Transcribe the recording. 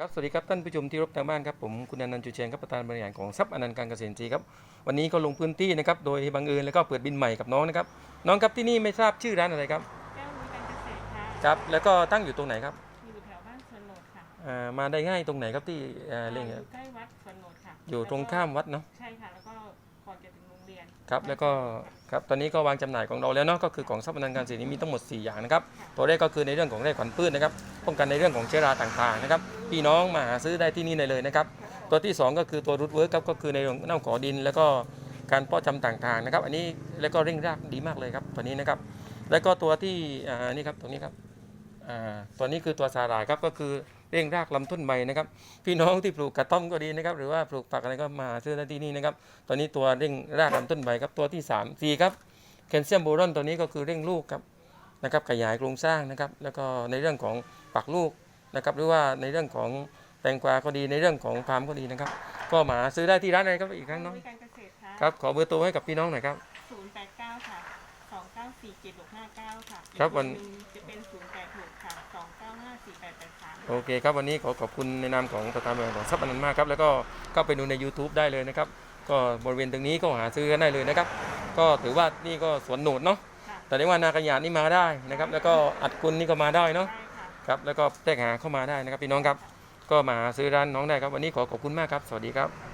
ครับสวัสดีครับท่านผู้ชมที่รบทางบ้านครับผมคุณอนันต์จุเชนครับประธานบริหารของทรัพย์อนันต์การเกษตรจีครับวันนี้ก็ลงพื้นที่นะครับโดยบังเอิญแล้วก็เปิดบินใหม่กับน้องนะครับน้องครับที่นี่ไม่ทราบชื่อร้านอะไรครับแก้วรู้การเกษตรค่ะครับแล้วก็ตั้งอยู่ตรงไหนครับอยู่แถวบ้านสวนโหนดค่ะอ่ามาได้ง่ายตรงไหนครับที่เอ่อเรื่องอครับยู่ใกล้วัดสวนโหนดค่ะอยู่ตรงข้ามวัดเนาะใช่ค่ะแล้วก็ก่อนจะ ถึงโรงเรียนครับแล้วก็ครับตอนนี้ก็วางจำหน่ายของเราแล้วเนาะก็คือของทรัพย์อนันต์การเกษตรนี้มีทั้งหมด 4 อย่างนะครับตัวแรกก็คือในเรื่องของไร่ขวัญพืชนะครับป้องกันในเรื่องของเชื้อราต่างๆนะครับพี่น้องมาหาซื้อได้ที่นี่ได้เลยนะครับตัวที่สองก็คือตัวรูทเวิร์กครับก็คือในเรื่องเน่าขอดิน แล้วก็การเพาะจำต่างๆนะครับ อันนี้แล้วก็เร่งรากดีมากเลยครับตัวนี้นะครับ แล้วก็ตัวที่อ่านี่ครับตรงนี้ครับอ่าตัวนี้คือตัวสาหร่ายครับก็คือ เร่งรากลำต้นใบนะครับ พี่น้องที่ปลูกกระต้อมก็ดีนะครับ หรือว่าปลูกผักอะไรก็มาซื้อที่นี่นะครับ ตอนนี้ตัวเร่งรากลำต้นใบครับตัวที่3 4ครับแคลเซียมโบรอนตัวนี้ก็คือเร่งลูกครับนะครับขยายโครงสร้างนะครับ แล้วก็ในเรื่องของปักลูกนะครับหรือว่าในเรื่องของแตงกวาก็ดีในเรื่องของพามก็ดีนะครับ ก็มาซื้อได้ที่ร้านไหนครับอีกครั้งน้องครับขอเบอร์โทรให้กับพี่น้องหน่อยครับ089ค่ะ2947659ค่ะครับวันจะเป็น086ค่ะ2954888 โอเคครับวันนี้ขอขอบคุณในนามของประธานบริหารของทรัพย์อนันต์มากครับแล้วก็เข้าไปดูใน YouTube ได้เลยนะครับ ก็บริเวณตรงนี้ก็หาซื้อกันได้เลยนะครับ ก็ถือว่านี่ก็สวนโหนดเนาะค่ะแต่ได้ว่านาขยานี่มาได้นะครับ แล้วก็อัดกุลนี่ก็มาได้เนาะได้ค่ะครับแล้วก็แทรกหาเข้ามาได้นะครับพี่น้องครับ ก็มาหาซื้อร้านน้องได้ครับวันนี้ขอขอบคุณมากครับ สวัสดีครับ